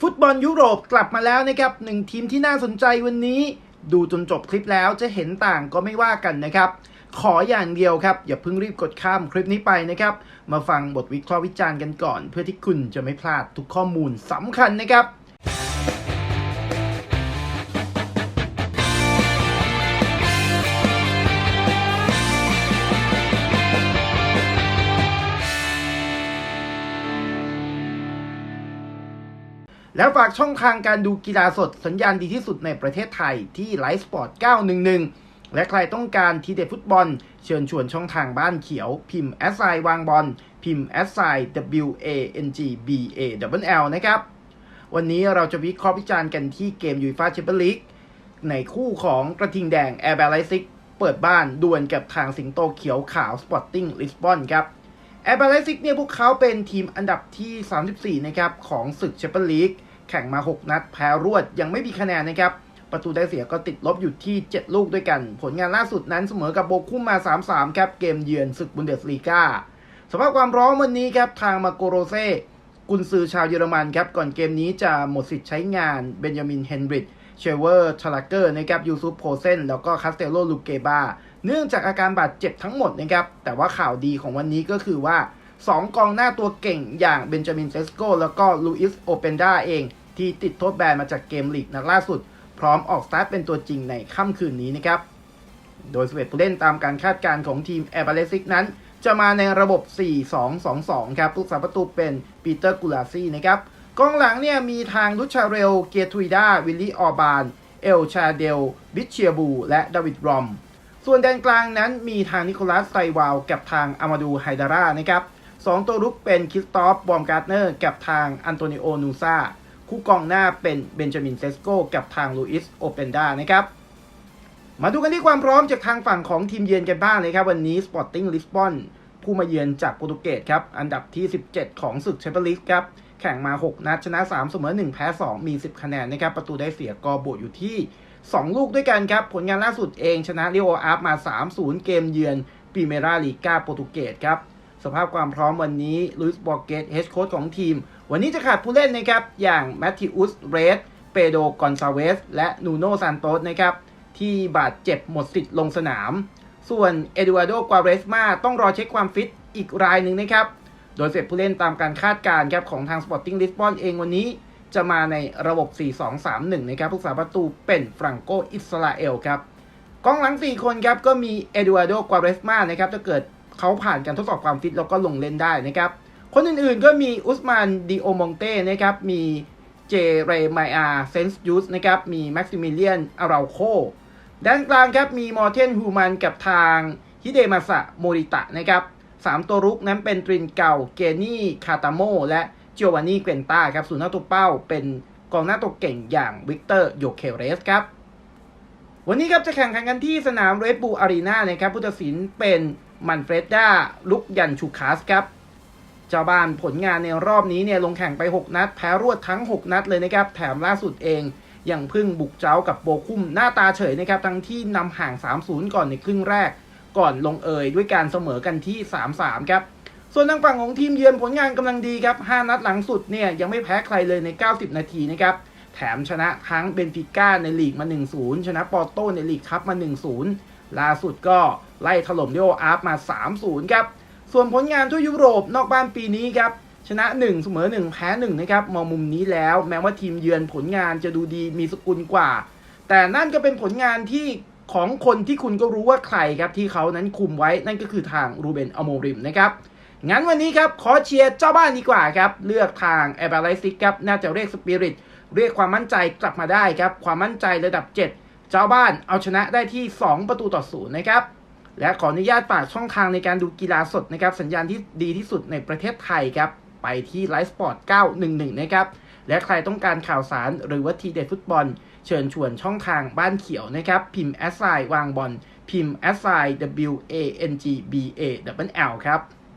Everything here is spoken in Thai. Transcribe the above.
ฟุตบอลยุโรปกลับมาแล้วนะครับหนึ่งทีมที่น่าสนใจวันนี้ ดูจนจบคลิปแล้วจะเห็นต่างก็ไม่ว่ากันนะครับ ขออย่างเดียวครับ อย่าเพิ่งรีบกดข้ามคลิปนี้ไปนะครับ มาฟังบทวิเคราะห์วิจารณ์กันก่อน เพื่อที่คุณจะไม่พลาดทุกข้อมูลสำคัญนะครับ แล้วฝากช่องทางการดูกีฬาสดสัญญาณดีที่สุดในประเทศไทยที่ไลฟ์สปอร์ต 911 และใครต้องการทีเด็ดฟุตบอล เชิญชวนช่องทางบ้านเขียว พิมพ์ s i วางบอลพิมพ์ s i w a n g b a w l นะครับ วันนี้เราจะวิเคราะห์วิจารณ์กันที่เกมยูฟ่าแชมเปี้ยนลีกในคู่ของกระทิงแดงแอร์แบลไลซิกเปิดบ้านดวลกับทางสิงโตเขียวขาวสปอร์ติ้งลิสบอนครับแอร์บาเลซิกเนี่ยพวกเขาเป็นทีมอันดับที่ 34 นะครับ ของศึกแชมเปี้ยนลีก แข่งมา 6 นัด แพ้รวดยังไม่มีคะแนนนะครับ ประตูได้เสียก็ติดลบอยู่ที่ 7 ลูกด้วยกัน ผลงานล่าสุดนั้นเสมอกับโบคุมมา 3-3 ครับ เกมเยือนศึกบุนเดสลีกาสภาพความร้อมวันนี้ครับ ทางมาโกโรเซ่กุนซือชาวเยอรมันครับ ก่อนเกมนี้จะหมดสิทธิ์ใช้งานเบนจามินเฮนริชเชเวอร์ชลาเกอร์นะครับยูซุปโพเซนแล้วก็คาสเตโลลูเกบาเนื่องจากอาการบาดเจ็บทั้งหมดนะครับแต่ว่าข่าวดีของวันนี้ก็คือว่า 2 กองหน้าตัวเก่งอย่างเบนจามินเซสโกแล้วก็ลูอิสโอเปนดาเอง ที่ติดโทษแบนมาจากเกมลีกนัดล่าสุด พร้อมออกสตาร์ทเป็นตัวจริงในค่ำคืนนี้นะครับ โดยสเวตผู้เล่นตามการคาดการณ์ของทีมแอร์บาเลซิกนั้น จะมาในระบบ 4-2-2-2 ครับลูกสาประตูเป็นปีเตอร์กูลาซี่นะครับกองหลังเนี่ยมีทางลุชาเรล เกียทุยดา วิลลี่ออบาน เอลชาเดล บิชเชียบู และดาวิดรอม ส่วนแดนกลางนั้นมีทางนิโคลัสไซวาลกับทางอามาดูไฮดาร่านะครับ สองตัวรุกเป็นคริสตอฟบอมการ์เนอร์กับทางอันโตนิโอนูซาคู่กองหน้าเป็นเบนจามินเซสโกกับทางลูอิสโอเปนดานะครับ มาดูกันที่ความพร้อมจากทางฝั่งของทีมเยือนกันบ้างเลยครับ วันนี้ Sporting Lisbon ผู้มาเยือนจากโปรตุเกสครับ อันดับที่ 17 ของศึกแชมเปี้ยนลีกครับ แข่งมา 6 นัดชนะ 3 เสมอ 1 แพ้ 2 มี 10 คะแนนนะครับ ประตูได้เสียกอบวกอยู่ที่ 2 ลูกด้วยกันครับ ผลงานล่าสุดเองชนะเรโออาร์มา 3-0 เกมเยือนปีเมราลีกาโปรตุเกสครับ สภาพความพร้อมวันนี้ลุยส์บอเกตเฮดโค้ชของทีม วันนี้จะขาดผู้เล่นนะครับ อย่างแมตติอุสเรสเปโดกอนซาเวส และนูโนซานโตสนะครับ ที่บาดเจ็บหมดสิทธิ์ลงสนาม ส่วนเอดูอาโดกวาเรสมาต้องรอเช็คความฟิตอีกรายหนึ่งนะครับ โดยเสร็จผู้เล่นตามการคาดการณ์ครับของทาง Sporting Lisbon เองวันนี้จะมาในระบบ 4-2-3-1 นะครับผู้สาประตูเป็นฟรังโกอิสราเอลครับ กองหลัง 4 คนครับก็มีเอดูอาโดกวาเรสมานะครับถ้าเกิด เขาผ่านการทดสอบความฟิตแล้วก็ลงเล่นได้นะครับ คนอื่นๆก็มีอุสมานดิโอมองเต้นะครับ มีเจเรมายอาเซนส์ยูสนะครับ มีแม็กซิมิเลียนอาราโคด้านกลางครับ มีมอร์เทนฮูมันกับทางฮิเดมาสะโมริตะนะครับสามตัวรุกนั้นเป็นตรินเก่าเกนี่คาตาโมและจิโอวานี่เกวนตาครับส่วนหน้าตัวเป้าเป็นกองหน้าตัวเก่งอย่างวิกเตอร์โยเคเรสครับ วันนี้ครับจะแข่งขันกันที่สนามเรดบูอารีนานะครับผู้ตัดสินเป็น มันเฟรดดาลุกยันชูคาสครับเจ้าบ้านผลงานในรอบนี้เนี่ยลงแข่งไป 6 นัด แพ้รวดทั้ง 6 นัดเลยนะครับ แถมล่าสุดเองยังพึ่งบุกเจ้ากับโบคุมหน้าตาเฉยนะครับ ทั้งที่นำห่าง 3-0 ก่อนในครึ่งแรก ก่อนลงเอยด้วยการเสมอกันที่ 3-3 ครับ ส่วนทางฝั่งของทีมเยือนผลงานกำลังดีครับ 5 นัดหลังสุดเนี่ยยังไม่แพ้ใครเลยใน 90 นาทีนะครับ แถมชนะทั้งเบนฟิก้าในลีกมา 1-0 ชนะปอร์โตในลีกคัพมา 1-0 ล่าสุดก็ไล่ถล่มเดโออาร์มา 3-0 ครับ ส่วนผลงานทั่วยุโรปนอกบ้านปีนี้ครับ ชนะ 1 เสมอ 1 แพ้ 1 นะครับ มองมุมนี้แล้ว แม้ว่าทีมเยือนผลงานจะดูดีมีสกุลกว่า แต่นั่นก็เป็นผลงานที่ของคนที่คุณก็รู้ว่าใครครับ ที่เขานั้นคุมไว้นั่นก็คือทางรูเบนอโมริมนะครับงั้นวันนี้ครับ ขอเชียร์เจ้าบ้านดีกว่าครับ เลือกทางแอร์บาไลซิกครับ น่าจะเรียกสปิริตเรียกความมั่นใจกลับมาได้ครับ ความมั่นใจระดับ 7 เจ้าบ้านเอาชนะได้ที่ 2 ประตูต่อศูนย์นะครับ และขออนุญาตฝากช่องทางในการดูกีฬาสดนะครับ สัญญาณที่ดีที่สุดในประเทศไทยครับ ไปที่ไลฟ์สปอร์ต911 นะครับ และใครต้องการข่าวสารหรือว่าทีเด็ดฟุตบอล เชิญชวนช่องทางบ้านเขียวนะครับ พิมพ์แอสไซวางบอลพิมพ์แอสไซ W A N G B A W L ครับ